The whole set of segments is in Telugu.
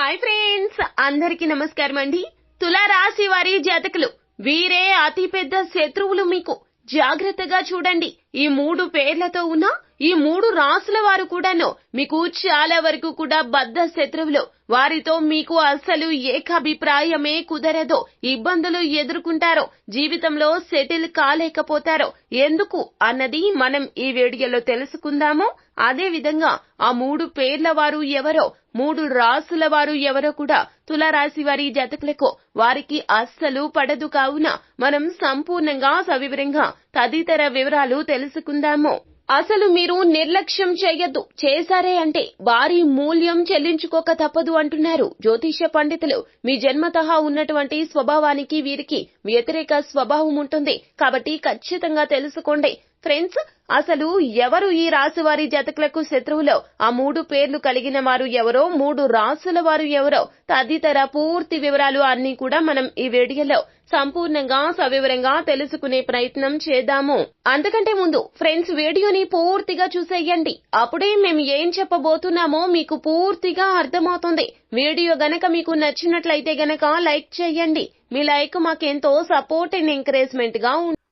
హాయ్ ఫ్రెండ్స్ అందరికి నమస్కారం అండి. తులారాశి వారి జాతకులు వీరే అతి పెద్ద శత్రువులు మీకు. జాగ్రత్తగా చూడండి ఈ మూడు పేర్లతో ఉన్న ఈ మూడు రాసుల వారు కూడాను మీకు చాలా వరకు కూడా బద్ద శత్రువులు. వారితో మీకు అస్సలు ఏకాభిప్రాయమే కుదరదో. ఇబ్బందులు ఎదుర్కొంటారో. జీవితంలో సెటిల్ కాలేకపోతారో. ఎందుకు అన్నది మనం ఈ వీడియోలో తెలుసుకుందాము. అదే విధంగా ఆ మూడు పేర్ల వారు ఎవరో మూడు రాసుల వారు ఎవరో కూడా తులారాశి వారి జతకులకు వారికి అస్సలు పడదు కావున మనం సంపూర్ణంగా సవివరంగా తదితర వివరాలు తెలుసుకుందాము. అసలు మీరు నిర్లక్ష్యం చేయొద్దు చేశారే అంటే భారీ మూల్యం చెల్లించుకోక తప్పదు అంటున్నారు. జ్యోతిష్య పండితులు మీ జన్మతహా ఉన్నటువంటి స్వభావానికి వీరికి వ్యతిరేక స్వభావం ఉంటుంది. కాబట్టి ఖచ్చితంగా తెలుసుకోండి ఫ్రెండ్స్ అసలు ఎవరు ఈ రాశి వారి జతకులకు శత్రువులో? ఆ మూడు పేర్లు కలిగిన వారు ఎవరో మూడు రాసుల వారు ఎవరో? తదితర పూర్తి వివరాలు అన్ని కూడా మనం ఈ వీడియోలో సంపూర్ణంగా సవివరంగా తెలుసుకునే ప్రయత్నం చేద్దాము. అంతకంటే ముందు ఫ్రెండ్స్ వీడియోని పూర్తిగా చూసేయండి. అప్పుడే మేము ఏం చెప్పబోతున్నామో మీకు పూర్తిగా అర్థమవుతుంది. వీడియో గనక మీకు నచ్చినట్లయితే గనక లైక్ చేయండి. మీ లైక్ మాకెంతో సపోర్ట్ అండ్ ఎంకరేజ్మెంట్గా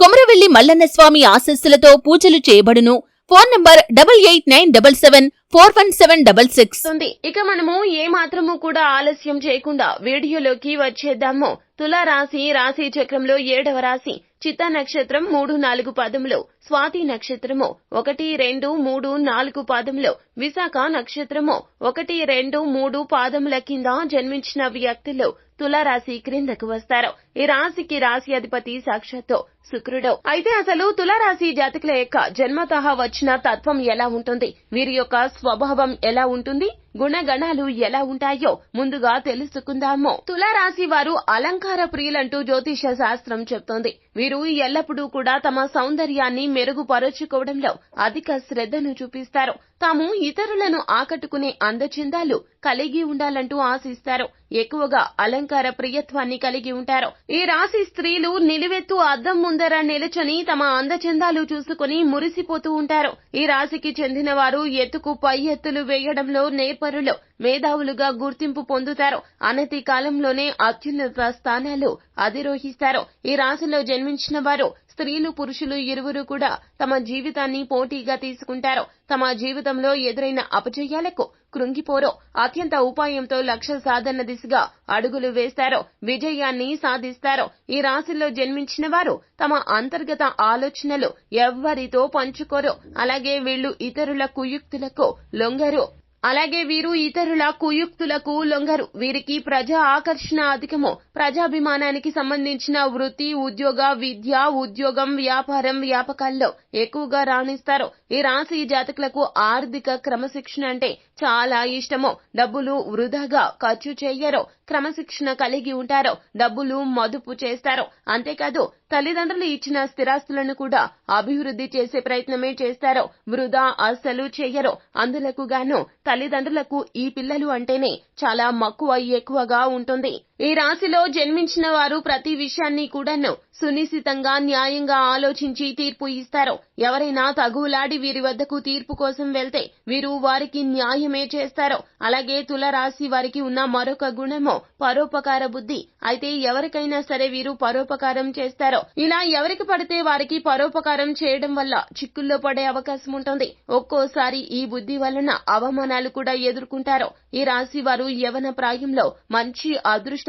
కొమరవెల్లి మల్లన్న స్వామి ఆశస్సులతో పూజలు చేయబడును. Phone number double eight nine double seven four one seven double six. ఉంది. ఇక మనము ఏ మాత్రము కూడా ఆలస్యం చేయకుండా వీడియోలోకి వచ్చేద్దాము. తులా రాశి రాశి చక్రంలో ఏడవ రాశి చిత్త నక్షత్రం మూడు నాలుగు పదములు. స్వాతి నక్షత్రము ఒకటి రెండు మూడు నాలుగు పాదములు. విశాఖ నక్షత్రము ఒకటి రెండు మూడు పాదముల కింద జన్మించిన వ్యక్తులు తులారాశి క్రిందకు వస్తారు. ఈ రాశికి రాశి అధిపతి సాక్షాత్తు శుక్రుడు. అయితే అసలు తులారాశి జాతకుల యొక్క జన్మత వచ్చిన తత్వం ఎలా ఉంటుంది? వీరి యొక్క స్వభావం ఎలా ఉంటుంది? గుణగణాలు ఎలా ఉంటాయో ముందుగా తెలుసుకుందాము. తులారాశి వారు అలంకార ప్రియులంటూ జ్యోతిష శాస్త్రం చెప్తోంది. వీరు ఎల్లప్పుడూ కూడా తమ సౌందర్యాన్ని మెరుగుపరుచుకోవడంలో అధిక శ్రద్ధను చూపిస్తారు. తాము ఇతరులను ఆకట్టుకునే అందచందాలు కలిగి ఉండాలంటూ ఆశిస్తారు. ఎక్కువగా అలంకార ప్రియత్వాన్ని కలిగి ఉంటారు. ఈ రాశి స్త్రీలు నిలువెత్తు అద్దం ముందర నిలుచొని తమ అందచందాలు చూసుకుని మురిసిపోతూ ఉంటారు. ఈ రాశికి చెందిన వారు ఎత్తుకు పై ఎత్తులు వేయడంలో నేర్పరులు మేధావులుగా గుర్తింపు పొందుతారు. అనతి కాలంలోనే అత్యున్నత స్థానాలు అధిరోహిస్తారు. ఈ రాశిలో జన్మించిన వారు స్త్రీలు పురుషులు ఇరువురు కూడా తమ జీవితాన్ని పోటీగా తీసుకుంటారు. తమ జీవితంలో ఎదురైన అపజయాలకు కృంగిపోరో అత్యంత ఉపాయంతో లక్ష్య సాధన దిశగా అడుగులు వేస్తారో విజయాన్ని సాధిస్తారో ఈ రాశిలో జన్మించిన వారు తమ అంతర్గత ఆలోచనలు ఎవ్వరితో పంచుకోరు అలాగే వీళ్ళు ఇతరుల కుయుక్తులకు లొంగరు. అలాగే వీరు ఇతరుల కుయుక్తులకు లొంగరు. వీరికి ప్రజా ఆకర్షణ అధికము. ప్రజాభిమానానికి సంబంధించిన వృత్తి ఉద్యోగ విద్య ఉద్యోగం వ్యాపారం వ్యాపకాల్లో ఎక్కువగా రాణిస్తారు. ఈ రాశి జాతకులకు ఆర్థిక క్రమశిక్షణ అంటే చాలా ఇష్టము డబ్బులు వృధాగా ఖర్చు చేయరో క్రమశిక్షణ కలిగి ఉంటారో డబ్బులు మదుపు చేస్తారో అంతేకాదు తల్లిదండ్రులు ఇచ్చిన స్థిరాస్తులను కూడా అభివృద్ధి చేసే ప్రయత్నమే చేస్తారో వృధా అస్సలు చేయరో అందులకు గాను తల్లిదండ్రులకు ఈ పిల్లలు అంటేనే చాలా మక్కువ ఎక్కువగా ఉంటుంది. ఈ రాశిలో జన్మించిన వారు ప్రతి విషయాన్ని కూడాను సునిశ్చితంగా న్యాయంగా ఆలోచించి తీర్పు ఇస్తారు. ఎవరైనా తగులాడి వీరి వద్దకు తీర్పు కోసం వెళ్తే వీరు వారికి న్యాయమే చేస్తారు. అలాగే తులరాశి వారికి ఉన్న మరొక గుణము పరోపకార బుద్ధి. అయితే ఎవరికైనా సరే వీరు పరోపకారం చేస్తారో. ఇలా ఎవరికి పడితే వారికి పరోపకారం చేయడం వల్ల చిక్కుల్లో పడే అవకాశం ఉంటుంది. ఒక్కోసారి ఈ బుద్ధి వలన అవమానాలు కూడా ఎదుర్కొంటారు. ఈ రాశి వారు యవన ప్రాయంలో మంచి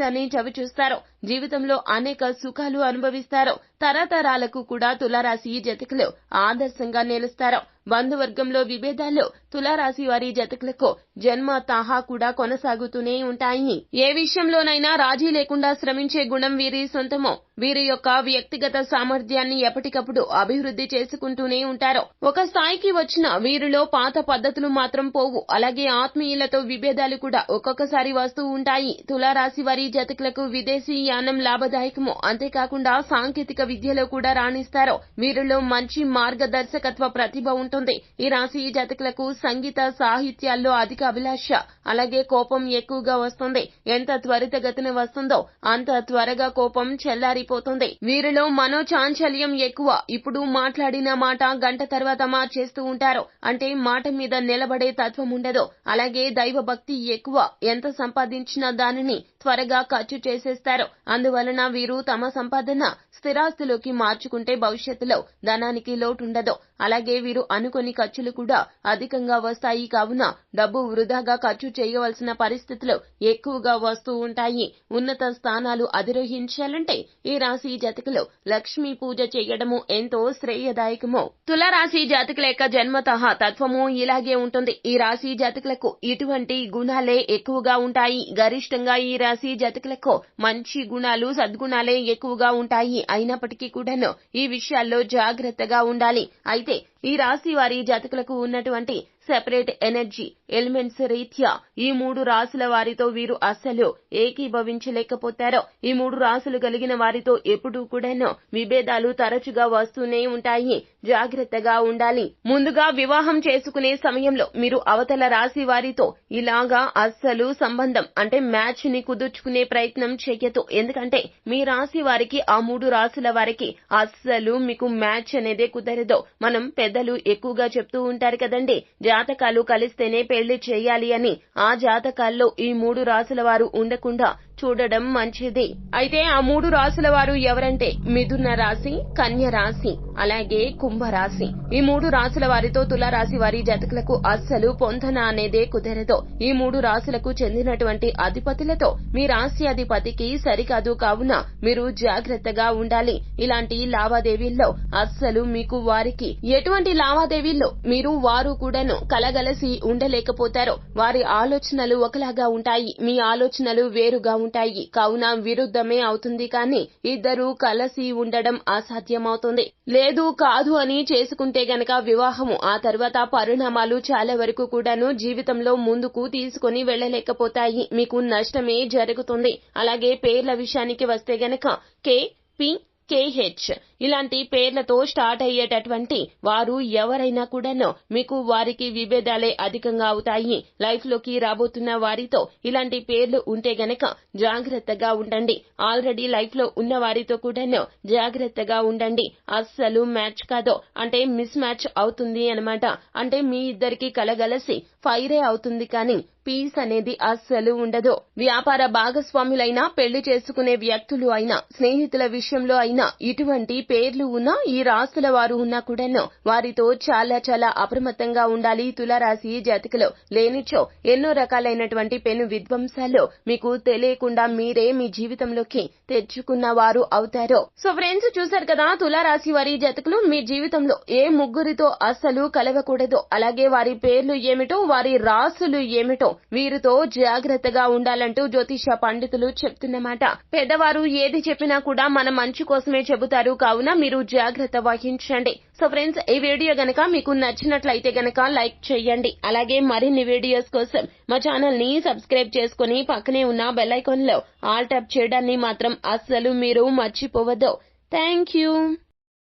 అదృష్టాన్ని చవిచూస్తారు జీవితంలో అనేక సుఖాలు అనుభవిస్తారు. తరతరాలకు కూడా తులారాశి జతకులు ఆదర్శంగా నిలుస్తారు. బంధువర్గంలో విభేదాల్లో తులారాశి వారి జతకులకు జన్మ తాహా కూడా కొనసాగుతూనే ఉంటాయి. ఏ విషయంలోనైనా రాజీ లేకుండా శ్రమించే గుణం వీరి సొంతమో వీరి యొక్క వ్యక్తిగత సామర్థ్యాన్ని ఎప్పటికప్పుడు అభివృద్ధి చేసుకుంటూనే ఉంటారు. ఒక స్థాయికి వచ్చిన వీరిలో పాత పద్ధతులు మాత్రం పోవు. అలాగే ఆత్మీయులతో విభేదాలు కూడా ఒక్కొక్కసారి వస్తూ ఉంటాయి. తులారాశి వారి జతకులకు విదేశీ యానం లాభదాయకము అంతేకాకుండా సాంకేతిక విద్యలో కూడా రాణిస్తారు. వీరిలో మంచి మార్గదర్శకత్వ ప్రతిభ ఉంటుంది ఈ రాశి జాతకులకు సంగీత సాహిత్యాల్లో అధిక అభిలాష అలాగే కోపం ఎక్కువగా వస్తుంది. ఎంత త్వరితగతిన వస్తుందో అంత త్వరగా కోపం చెల్లారిపోతుంది. వీరిలో మనోచాంచల్యం ఎక్కువ. ఇప్పుడు మాట్లాడిన మాట గంట తర్వాత మార్చేస్తూ ఉంటారు. అంటే మాట మీద నిలబడే తత్వం ఉండదు. అలాగే దైవ భక్తి ఎక్కువ. ఎంత సంపాదించినా దానిని త్వరగా ఖర్చు చేసేస్తారు. అందువలన వీరు తమ సంపాదన స్థిరాస్తులోకి మార్చుకుంటే భవిష్యత్తులో ధనానికి లోటుండదు. అలాగే వీరు అనుకోని ఖర్చులు కూడా అధికంగా వస్తాయి. కావున డబ్బు వృధాగా ఖర్చు చేయవలసిన పరిస్థితులు ఎక్కువగా వస్తూ ఉంటాయి. ఉన్నత స్థానాలు అధిరోహించాలంటే ఈ రాశి జాతకులు లక్ష్మీ పూజ చేయడము ఎంతో శ్రేయదాయకము. తులరాశి జాతకుల యొక్క జన్మతః తత్వము ఇలాగే ఉంటుంది. ఈ రాశి జాతకులకు ఇటువంటి గుణాలే ఎక్కువగా ఉంటాయి. గరిష్టంగా ఈ రాశి జాతకులకు మంచి గుణాలు సద్గుణాలే ఎక్కువగా ఉంటాయి. అయినప్పటికీ కూడాను ఈ విషయాల్లో జాగ్రత్తగా ఉండాలి. అయితే ఈ రాశి వారి జాతకులకు ఉన్నటువంటి సెపరేట్ ఎనర్జీ ఎలిమెంట్స్ రీత్యా ఈ మూడు రాసుల వారితో వీరు అస్సలు ఏకీభవించలేకపోతారో ఈ మూడు రాసులు కలిగిన వారితో ఎప్పుడూ కూడాను విభేదాలు తరచుగా వస్తూనే ఉంటాయి. జాగ్రత్తగా ఉండాలి. ముందుగా వివాహం చేసుకునే సమయంలో మీరు అవతల రాశి వారితో ఇలాగా అస్సలు సంబంధం అంటే మ్యాచ్ని కుదుర్చుకునే ప్రయత్నం చేయదు ఎందుకంటే మీ రాశి వారికి ఆ మూడు రాసుల వారికి అస్సలు మీకు మ్యాచ్ అనేదే కుదరదు. మనం పెద్దలు ఎక్కువగా చెప్తూ ఉంటారు కదండి జాతకాలు కలిస్తేనే పెళ్ళి చేయాలి అని ఆ జాతకాల్లో ఈ మూడు రాసుల వారు ఉండకుండా చూడడం మంచిది. అయితే ఆ మూడు రాసుల వారు ఎవరంటే మిథున రాశి కన్య రాశి అలాగే కుంభ రాశి. ఈ మూడు రాసుల వారితో తుల రాశి వారి జాతకులకు అస్సలు పొందన అనేదే కుదరదు. ఈ మూడు రాశులకు చెందినటువంటి అధిపతులతో మీ రాశి అధిపతికి సరికాదు కావున మీరు జాగ్రత్తగా ఉండాలి. ఇలాంటి లావాదేవీల్లో అస్సలు మీకు వారికి ఎటువంటి లావాదేవీల్లో మీరు వారు కూడాను కలగలసి ఉండలేకపోతారో. వారి ఆలోచనలు ఒకలాగా ఉంటాయి. మీ ఆలోచనలు వేరుగా ఉంటాయి ఉంటాయి. కావున విరుద్ధమే అవుతుంది కానీ ఇద్దరు కలసి ఉండడం అసాధ్యమవుతుంది. లేదు కాదు అని చేసుకుంటే గనక వివాహము. ఆ తర్వాత పరిణామాలు చాలా వరకు కూడాను జీవితంలో ముందుకు తీసుకుని వెళ్ళలేకపోతాయి. మీకు నష్టమే జరుగుతుంది. అలాగే పేర్ల విషయానికి వస్తే గనక కే. పి. కేహెచ్ ఇలాంటి పేర్లతో స్టార్ట్ అయ్యేటటువంటి వారు ఎవరైనా కూడాను మీకు వారికి విభేదాలే అధికంగా అవుతాయి. లైఫ్లోకి రాబోతున్న వారితో ఇలాంటి పేర్లు ఉంటే గనక జాగ్రత్తగా ఉండండి. ఆల్రెడీ లైఫ్లో ఉన్న వారితో కూడాను జాగ్రత్తగా ఉండండి. అస్సలు మ్యాచ్ కాదు. అంటే మిస్ మ్యాచ్ అవుతుంది అనమాట అంటే మీ ఇద్దరికి కలగలసి ఫైరే అవుతుంది కానీ పీస్ అనేది అస్సలు ఉండదు. వ్యాపార భాగస్వాములైనా పెళ్ళి చేసుకునే వ్యక్తులు అయినా స్నేహితుల విషయంలో అయినా ఇటువంటి పేర్లు ఉన్న ఈ రాసుల వారు ఉన్నా కూడాను వారితో చాలా చాలా అప్రమత్తంగా ఉండాలి. తులారాశి జాతికలో లేనిచో ఎన్నో రకాలైనటువంటి పెను విధ్వంసాలు మీకు తెలియకుండా మీరే మీ జీవితంలోకి తెచ్చుకున్న వారు అవుతారు. సో ఫ్రెండ్స్ చూశారు కదా తులారాశి వారి జాతకులు మీ జీవితంలో ఏ ముగ్గురితో అస్సలు కలవకూడదు. అలాగే వారి పేర్లు ఏమిటో వారి రాసులు ఏమిటో వీరితో జాగ్రత్తగా ఉండాలంటూ జ్యోతిష పండితులు చెప్తున్నమాట. పెద్దవారు ఏది చెప్పినా కూడా మన మంచి కోసమే చెబుతారు. కావున మీరు జాగ్రత్త వహించండి. సో ఫ్రెండ్స్ ఈ వీడియో గనక మీకు నచ్చినట్లయితే గనక లైక్ చేయండి. అలాగే మరిన్ని వీడియోస్ కోసం మా ఛానల్ని సబ్స్క్రైబ్ చేసుకుని పక్కనే ఉన్న బెల్ ఐకాన్లో ఆల్ ట్యాప్ చేయడాన్ని మాత్రం అస్సలు మీరు మర్చిపోవద్దు. Thank you